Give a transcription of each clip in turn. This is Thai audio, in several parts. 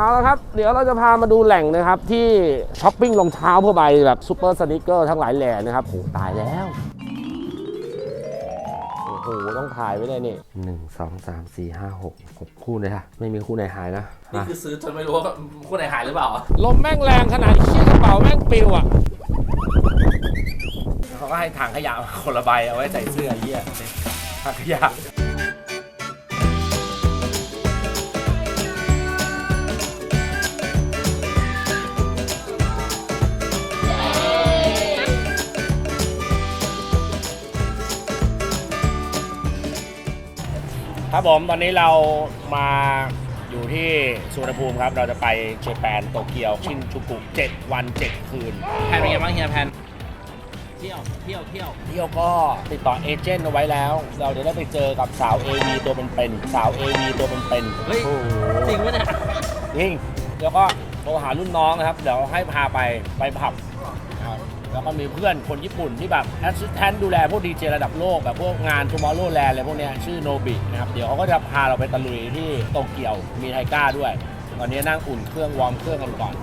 เอาละครับ เดี๋ยวเราจะพามาดูแหล่งนะครับ ที่ช้อปปิ้งรองเท้าผ้าใบแบบซูเปอร์สนิเกอร์ทั้งหลายแหล่นะครับโอ้ตายแล้ว โอ้โห ต้องถ่ายไว้เลยนี่หนึ่งสองสามสี่ห้าหกหกคู่เลยค่ะ ไม่มีคู่ไหนหายนะนี่คือซื้อจนไม่รู้ว่าคู่ไหนหายหรือเปล่าลมแม่งแรงขนาดเชี่ยกระเป๋าแม่งปิวอะเขาก็ให้ถังขยะมาคนละใบเอาไว้ใส่เสื้อเยี่ยถังขยะ ครับผมตอนนี้เรามาอยู่ที่สุวรรณภูมิครับ เราจะไปเจแปนโตเกียวชินจูกุ7วัน 7 คืน แพนเป็นไงบ้างเฮียแพนเที่ยวเที่ยวเที่ยว เที่ยวก็ติดต่อเอเจนต์เอาไว้แล้ว เราจะได้ไปเจอกับสาว AV ตัวเป็นๆสาว AV ตัวเป็นๆเฮ้ย โอ้โหจริงปะเนี่ย จริงแล้วก็โทรหารุ่นน้องนะครับ เดี๋ยวให้พาไปไปผับนะครับ แล้วก็มีเพื่อนคนญี่ปุ่นที่แบบแอสซิสแตนต์ดูแลพวกดีเจระดับโลกแบบพวกงานทูมอร์โลแลนด์อะไรพวกเนี้ยชื่อโนบินะครับ เดี๋ยวเขาก็จะพาเราไปตะลุยที่โตเกียวมีไทก้าด้วย ตอนนี้นั่งอุ่นเครื่องวอร์มเครื่องกันก่อน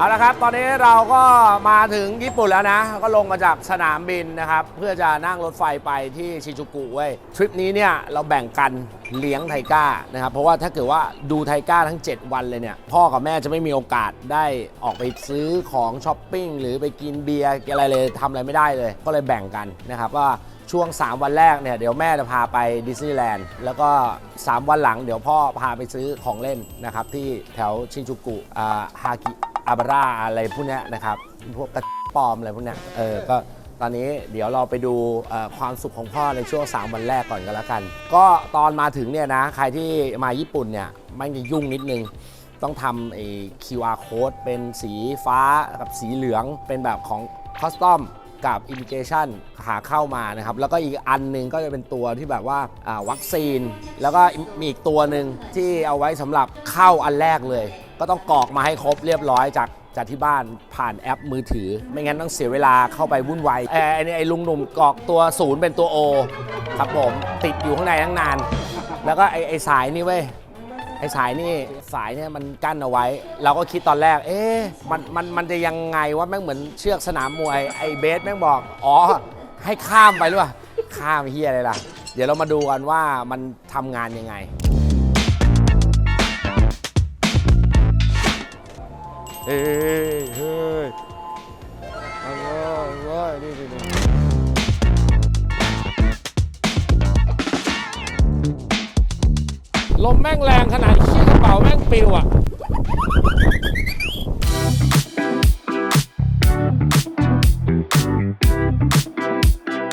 เอาละครับ ตอนนี้เราก็มาถึงญี่ปุ่นแล้วนะ ก็ลงมาจากสนามบินนะครับ เพื่อจะนั่งรถไฟไปที่ชิจูกุเว้ย ทริปนี้เนี่ยเราแบ่งกันเลี้ยงไทก้านะครับ เพราะว่าถ้าเกิดว่าดูไทก้าทั้ง 7 วันเลยเนี่ย พ่อกับแม่จะไม่มีโอกาสได้ออกไปซื้อของช้อปปิ้งหรือไปกินเบียร์อะไรเลยทำอะไรไม่ได้เลย ก็เลยแบ่งกันนะครับว่าช่วง 3 วันแรกเนี่ยเดี๋ยวแม่จะพาไปดิสนีย์แลนด์แล้วก็ 3 วันหลังเดี๋ยวพ่อพาไปซื้อของเล่นนะครับที่แถวชินจูกุฮากิ อาบาร่าอะไรพวกเนี้ยนะครับพวกกระปลอมอะไรพวกเนี้ยเออก็ตอนนี้เดี๋ยวเราไปดูเอ่อความสุขของพ่อในช่วง 3 วันแรกก่อนกันแล้วกัน ก็ตอนมาถึงเนี่ยนะใครที่มาญี่ปุ่นเนี่ยมันจะยุ่งนิดนึง ต้องทำไอ้ QR code เป็นสีฟ้ากับสีเหลืองเป็นแบบของคอสตอมกับ Immigration หาเข้ามานะครับ แล้วก็อีกอันหนึงก็จะเป็นตัวที่แบบว่าอ่าวัคซีน แล้วก็มีอีกตัวหนึ่งที่เอาไว้สำหรับเข้าอันแรกเลย ก็ต้องกรอกมาให้ครบเรียบร้อยจากจากที่บ้านผ่านแอปมือถือ ไม่งั้นต้องเสียเวลาเข้าไปวุ่นวายเออไอ้นี่ไอ้ลุงหนุ่มกรอกตัวศูนย์เป็นตัว O ครับผมติดอยู่ข้างในตั้งนาน แล้วก็ไอ้ไอ้สายนี่เว้ยไอ้สายนี่สายเนี่ยมันกั้นเอาไว้ เราก็คิดตอนแรก เอ๊ะมันมันมันจะยังไงว่าแม่งเหมือนเชือกสนามมวยไอ้เบสแม่งบอก อ๋อ ให้ข้ามไปหรือเปล่าข้ามเฮียอะไรล่ะ เดี๋ยวเรามาดูกันว่ามันทำงานยังไง เฮ้ยเฮ้ยเอาเว้ยเว้ยนี่นี่นี่ลมแม่งแรงขนาดเชี่ยกระเป๋าแม่งปิวอะ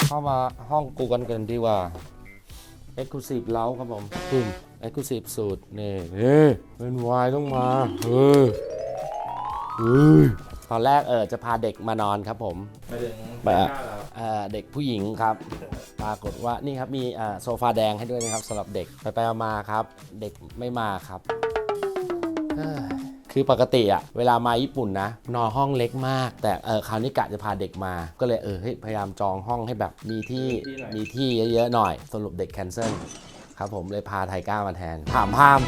เข้ามาห้องกูกันกันดีกว่า Exclusive เล้าครับผมปุ่ม Exclusive สูตรนี่นี่เป็นวายต้องมาเฮ้ย ตอนแรกเออจะพาเด็กมานอนครับผม ไปถึงแบบเอ่อเด็กผู้หญิงครับ ปรากฏว่านี่ครับมีอ่าโซฟาแดงให้ด้วยนะครับสำหรับเด็กไปไปๆมาๆครับ เด็กไม่มาครับเอ้ยคือปกติอะเวลามาญี่ปุ่นนะ นอนห้องเล็กมาก แต่เออคราวนี้กะจะพาเด็กมา ก็เลยเออเฮ้ยพยายามจองห้องให้แบบมีที่มีที่เยอะๆหน่อย สรุปเด็กแคนเซิลครับผมเลยพาไทก้ามาแทนถามพาม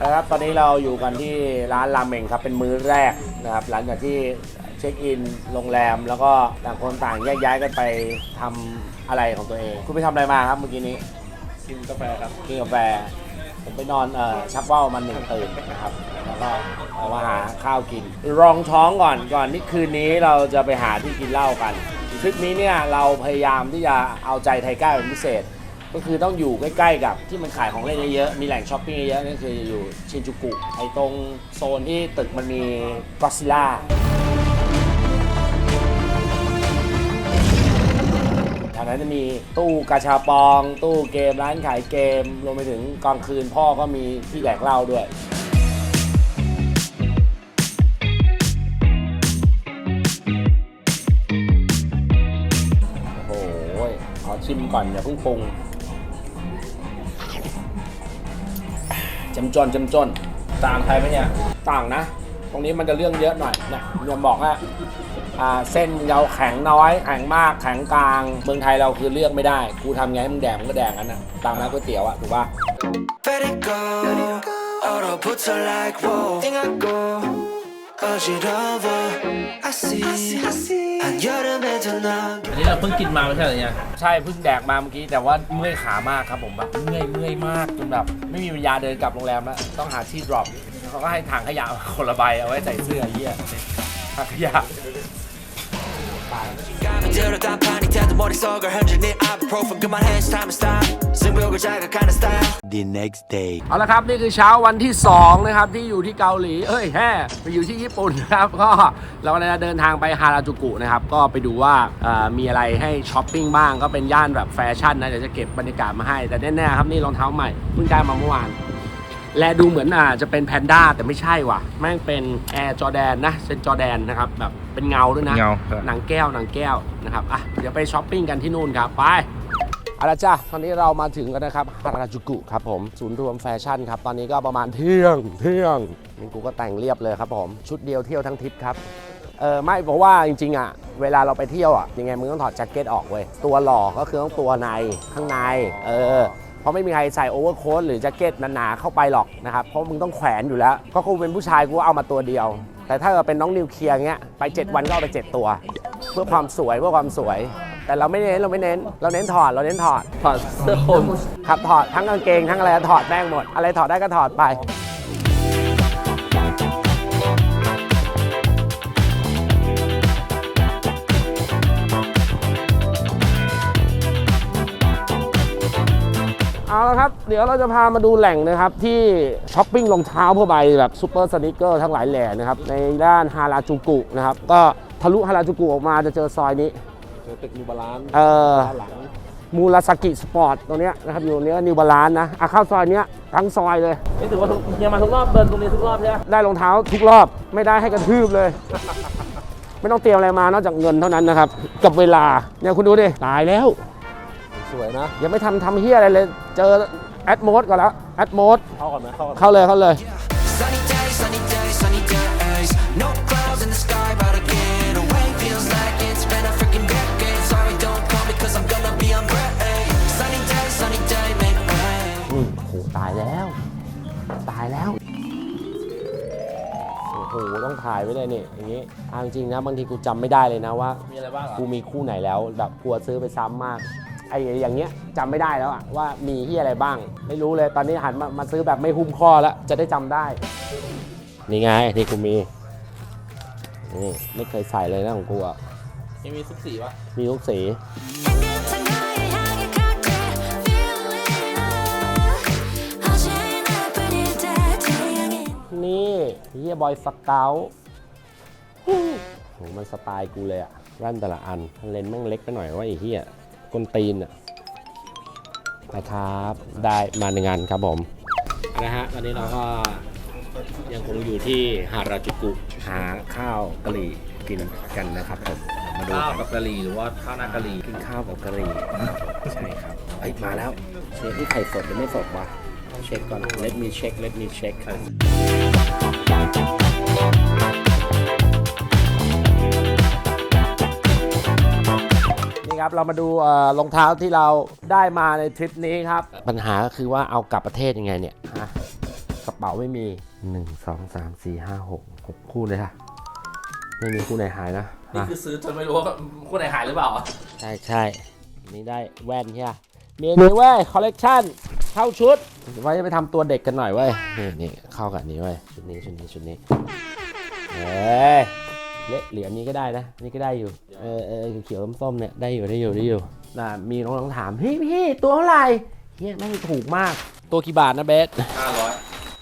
ครับตอนนี้เราอยู่กันที่ร้านราเมงครับเป็นมื้อแรกนะครับหลังจากที่เช็คอินโรงแรม แล้วก็ต่างคนต่างแยกย้ายกันไปทำอะไรของตัวเอง คุณไปทำอะไรมาครับเมื่อกี้นี้กินกาแฟครับ กินกาแฟผมไปนอนเอ่อชักว่าวมันหนึ่งตื่นนะครับแล้วก็เอามาหาข้าวกิน รองท้องก่อนก่อนที่คืนนี้เราจะไปหาที่กินเหล้ากันทริปนี้เนี่ยเราพยายามที่จะเอาใจไทก้าเป็นพิเศษ ก็คือต้องอยู่ใกล้ๆกับที่มันขายของเล่นเยอะๆมีแหล่งช้อปปิ้งเยอะๆนั่นคืออยู่ชินจูกุไอตรงโซนที่ตึกมันมีก็ซิล่าทางนั้นจะมีตู้กาชาปอง ตู้เกมร้านขายเกมรวมไปถึงกลางคืนพ่อก็มีที่แดกเหล้าด้วยโอ้โหขอชิมก่อนอย่าเพิ่งปรุง มจนจมจนต่างไทยไหมเนี่ยต่างนะ ตรงนี้มันจะเรื่องเยอะหน่อยเนี่ยบอกว่าเส้นเราแข็งน้อย แข็งมากแข็งกลาง เมืองไทยเราคือเลือกไม่ได้ กูทำไงให้มึงแดงมึงก็แดงกันนะตามร้านก๋วยเตี๋ยวอะถูกปะ 어 like whoa. 띵하고 어지러워. I see. 한여름에 더 나. อันนี้เราเพิ่งกินมาไม่ใช่เหรอเนี่ย ใช่เพิ่งแดกมาเมื่อกี้แต่ว่าเมื่อยขามากครับผมแบบเมื่อยเมื่อยมากจนแบบไม่มีปัญญาเดินกลับโรงแรมแล้วต้องหาที่ drop เขาก็ให้ถังขยะคนละใบเอาไว้ใส่เสื้อเหี้ยถังขยะ The next day เอาละครับ นี่คือเช้าวันที่ 2 นะครับ ที่อยู่ที่เกาหลี เอ้ยแฮ่ไปอยู่ที่ญี่ปุ่นนะครับ ก็เรากำลังจะเดินทางไปฮาราจูกุนะครับ ก็ไปดูว่ามีอะไรให้ช้อปปิ้งบ้าง ก็เป็นย่านแบบแฟชั่นนะ เดี๋ยวจะเก็บบรรยากาศมาให้ แต่แน่ๆครับ นี่รองเท้าใหม่ เพิ่งได้มาเมื่อวาน และดูเหมือนอ่าจะเป็นแพนด้าแต่ไม่ใช่ว่ะ แม่งเป็นแอร์จอแดนนะเป็นจอแดนนะครับแบบ เป็นเงาด้วยนะ เงาหนังแก้วหนังแก้วนะครับอะเดี๋ยวไปช้อปปิ้งกันที่นู่นครับ ไปเอาละจ้ะตอนนี้เรามาถึงกันนะครับฮาราจูกุครับผมศูนย์รวมแฟชั่นครับ ตอนนี้ก็ประมาณเที่ยงเที่ยงนี่กูก็แต่งเรียบเลยครับผม ชุดเดียวเที่ยวทั้งทริปครับ เออไม่เพราะว่าจริงๆอะเวลาเราไปเที่ยวอะยังไงมึงต้องถอดแจ็คเก็ตออกเว้ยตัวหล่อก็คือต้องตัวในข้างในเออเพราะไม่มีใครใส่โอเวอร์โค้ทหรือแจ็คเก็ตหนาๆเข้าไปหรอกนะครับเพราะมึงต้องแขวนอยู่แล้วก็กูเป็นผู้ชายกูก็เอามาตัวเดียว แต่ถ้าเราเป็นน้องนิวเคลียร์เงี้ยไป 7 วันก็เอาไป 7 ตัว เพื่อความสวยเพื่อความสวย แต่เราไม่เน้นเราไม่เน้น เราเน้นถอดเราเน้นถอดถอดเสื้อคลุมครับถอดทั้งกางเกงทั้งอะไรถอดแม่งหมด อะไรถอดได้ก็ถอดไป ครับ เดี๋ยวเราจะพามาดูแหล่งนะครับ ที่ช้อปปิ้งรองเท้าผ้าใบแบบซูเปอร์สนิเกอร์ทั้งหลายแหล่นะครับ ในด้านฮาราจูกุนะครับ ก็ทะลุฮาราจูกุออกมาจะเจอซอยนี้ เจอตึกนิวบาลานซ์เออ ด้านหลังมูราสกิสปอร์ตตรงเนี้ยนะครับอยู่เนี้ยนิวบาลานนะอะเข้าซอยเนี้ยทั้งซอยเลย นี่ถือว่าทุกเฮียมาทุกรอบเดินตรงนี้ทุกรอบใช่ไหมได้รองเท้าทุกรอบไม่ได้ให้กระทืบเลย ไม่ต้องเตรียมอะไรมานอกจากเงินเท่านั้นนะครับ กับเวลาเนี่ยคุณดูดิตายแล้ว สวยนะยังไม่ทำทำเฮียอะไรเลย เจอแอดโมดก่อนแล้วแอดโมดเข้าก่อนไหมเข้าก่อนเข้าเลยเข้าเลย Sunny days, sunny days, sunny days No clouds in the sky about to get away Feels like it's been a freaking decade Sorry don't call me cause I'm gonna be on break Sunny day, sunny day, make way อืมโอ้โหตายแล้ว ตายแล้ว โอ้โหต้องถ่ายไว้เลยนี่อย่างนี้เอาจริงๆนะบางทีกูจำไม่ได้เลยนะว่า มีอะไรบ้างเหรอ กูมีคู่ไหนแล้วแบบกลัวซื้อไปซ้ำมาก ไอ้อย่างเงี้ยจำไม่ได้แล้วอะว่ามีที่อะไรบ้าง ไม่รู้เลยตอนนี้หันมามาซื้อแบบไม่หุ้มข้อแล้วจะได้จำได้ นี่ไงที่กูมีนี่ไม่เคยใส่เลยนะของกูอะยังมีซุปสีวะมีทุกสี นี่เฮียบอยสเกลโหมันสไตล์กูเลยอะแว่นแต่ละอันเลนส์แม่งเล็กไปหน่อยว่าไอ้เฮีย กลตีนอะนะครับได้มาหนึ่งอันครับผมนะฮะตอนนี้เราก็ยังคงอยู่ที่ฮาราจูกุหาข้าวกะหรี่กินกันนะครับผมมาดูข้าวกักับนกะหรี่หรือว่าข้าวหน้ากะหรี่กินข้าวกับกะหรี่ใช่ครับเฮ้ยมาแล้วเช็คที่ไข่สดหรือไม่สดวะเช็คก่อน let me check let me check นี่ ครับ เรามาดูเอ่อรองเท้าที่เราได้มาในทริปนี้ครับ ปัญหาก็คือว่าเอากลับประเทศยังไงเนี่ยฮะกระเป๋าไม่มี 1 2 3 4 5 6 6 คู่เลยค่ะ ไม่มีคู่ไหนหายนะ นี่อะคือซื้อจนไม่รู้ว่าคนไหนหายหรือเปล่าอะใช่ใช่นี่ได้แว่นใช่ปะมีอันนี้เว้ยคอลเลกชันเข้าชุดไว้จะไปทำตัวเด็กกันหน่อยเว้ย นี่นี่เข้ากับอันนี้เว้ย ชุดนี้ชุดนี้ชุดนี้เฮ้ย เละเหรียญนี้ก็ได้นะนี่ก็ได้อยู่เออเออเขียวๆส้มๆเนี่ยได้อยู่ได้อยู่ได้อยู่น่ะมีน้องๆถามพี่พี่ตัวเท่าไหร่เฮียแม่งถูกมาก ตัวกี่บาทนะเบสห้าร้อย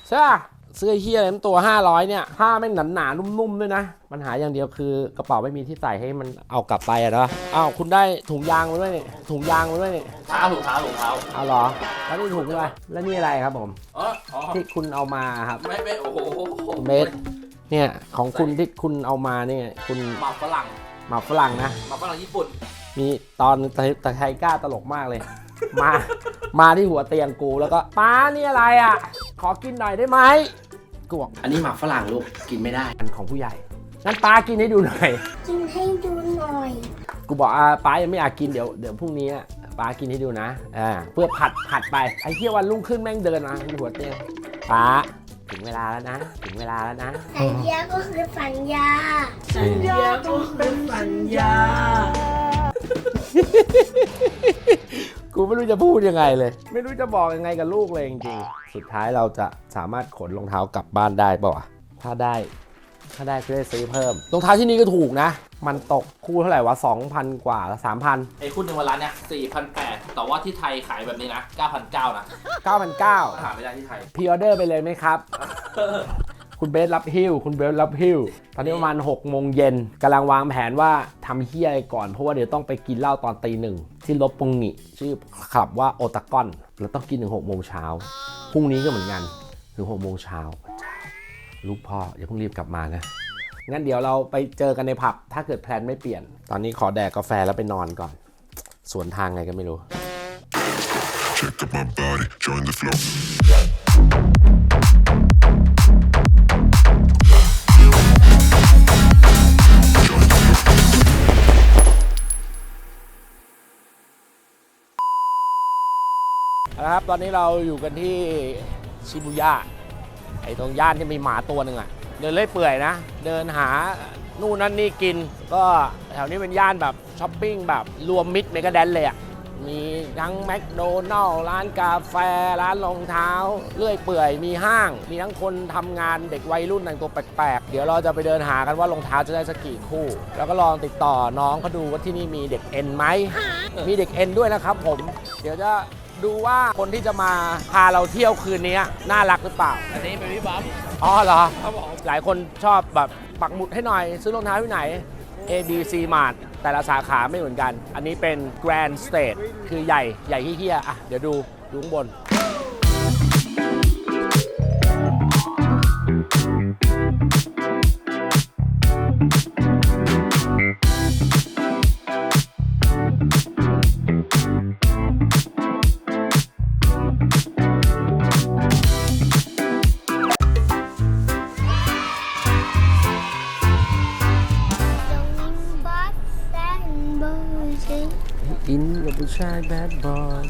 ใช่ปะเสื้อเฮียอะไรมันตัว 500 เนี่ยผ้าแม่งหนาๆนุ่มๆด้วยนะปัญหาอย่างเดียวคือกระเป๋าไม่มีที่ใส่ให้มันเอากลับไปอะเนาะอ้าวคุณได้ถุงยางมาด้วยนี่ถุงยางมาด้วยนี่เท้าถุงเท้าถุงเท้าเอาเหรอแล้วนี่ถุงอะไรแล้วนี่อะไรครับผมอ๋ออ๋อที่คุณเอามาครับไม่ไม่โอ้โหคุณเบส เนี่ยของคุณที่คุณเอามาเนี่ยคุณหมักฝรั่งหมักฝรั่งนะ หมักฝรั่งญี่ปุ่น มีตอนตะตะไคก้าตลกมากเลย มา มาที่หัวเตียงกูแล้วก็ป้านี่อะไรอะ ขอกินหน่อยได้ไหมกวกอันนี้หมากฝรั่งลูกกินไม่ได้อันของผู้ใหญ่งั้นป้ากินให้ดูหน่อย กินให้ดูหน่อย กูบอกอ่าป้ายังไม่อยากกินเดี๋ยวเดี๋ยวพรุ่งนี้อะป้ากินให้ดูนะอ่าเพื่อผัดผัดไปไอ้เที่ยวันรุ่งขึ้นแม่งเดินมาที่หัวเตียงป้า ถึงเวลาแล้วนะ ถึงเวลาแล้วนะ สัญญาก็คือสัญญา สัญญาก็เป็นสัญญา กูไม่รู้จะพูดยังไงเลย ไม่รู้จะบอกยังไงกับลูกเลยจริงๆ สุดท้ายเราจะสามารถขนรองเท้ากลับบ้านได้ป่าวะถ้าได้ ถ้าได้ก็ได้ซื้อเพิ่มรองเท้าที่นี่ก็ถูกนะ มันตกคู่เท่าไหร่วะ2,000 กว่า 3,000 ไอ้คู่หนึ่งวันละเนี่ยสี่พันแปดแต่ว่าที่ไทยขายแบบนี้นะเก้าพันเก้านะ9,900หาไม่ได้ที่ไทยพรีออเดอร์ไปเลยไหมครับ คุณเบสรับฮิวคุณเบสรับฮิวตอนนี้ประมาณ6โมงเย็นกำลังวางแผนว่าทำเฮียอะไรก่อน เพราะว่าเดี๋ยวต้องไปกินเหล้าตอนตีหนึ่งที่ลบปงงิชื่อคลับว่าโอตากอนเราต้องกินถึง6โมงเช้าพรุ่งนี้ก็เหมือนกันถึง6โมงเช้า ลูกพ่ออย่าเพิ่งรีบกลับมานะงั้นเดี๋ยวเราไปเจอกันในผับถ้าเกิดแพลนไม่เปลี่ยน ตอนนี้ขอแดกกาแฟแล้วไปนอนก่อน สวนทางไงก็ไม่รู้ Check up my body, join the flow. นะครับตอนนี้เราอยู่กันที่ชิบูย่าไอ้ ตรงย่านที่มีหมาตัวหนึ่งอะเดินเล่อยเปื่อยนะ เดินหานู่นนั่นนี่กิน ก็แถวนี้เป็นย่านแบบช้อปปิ้งแบบรวมมิตรเมกะแดนเลยอะมีทั้งแมคโดนัลล์ร้านกาแฟ ร้านรองเท้า เลื่อยเปื่อย มีห้าง มีทั้งคนทำงานเด็กวัยรุ่นแต่งตัวแปลกๆ เดี๋ยวเราจะไปเดินหากันว่ารองเท้าจะได้สักกี่คู่ แล้วก็ลองติดต่อน้องเขาดูว่าที่นี่มีเด็กเอ็นไหม มีเด็กเอ็นด้วยนะครับผม เดี๋ยวจะ ดูว่าคนที่จะมาพาเราเที่ยวคืนนี้น่ารักหรือเปล่า อันนี้เป็นพี่บ๊อบอ๋อเหรอ ครับผมหลายคนชอบแบบปักหมุดให้หน่อย ซื้อรองเท้าที่ไหน A B C Mart แต่ละสาขาไม่เหมือนกัน อันนี้เป็น Grand State คือใหญ่ใหญ่เฮี้ยๆอะ เดี๋ยวดูดูข้างบน ชายแบดบอย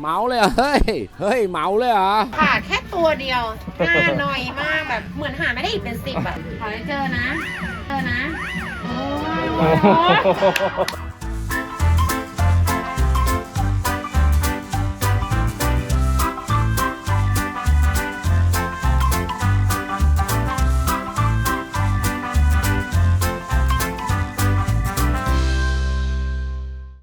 เมาเลยเหรอเฮ้ย เฮ้ยเมาเลยเหรอ ค่ะแค่ตัวเดียวหน้าหน่อยมากแบบเหมือนหาไม่ได้อีกเป็นสิบอะขอให้เจอนะ เจอนะ โอ้ย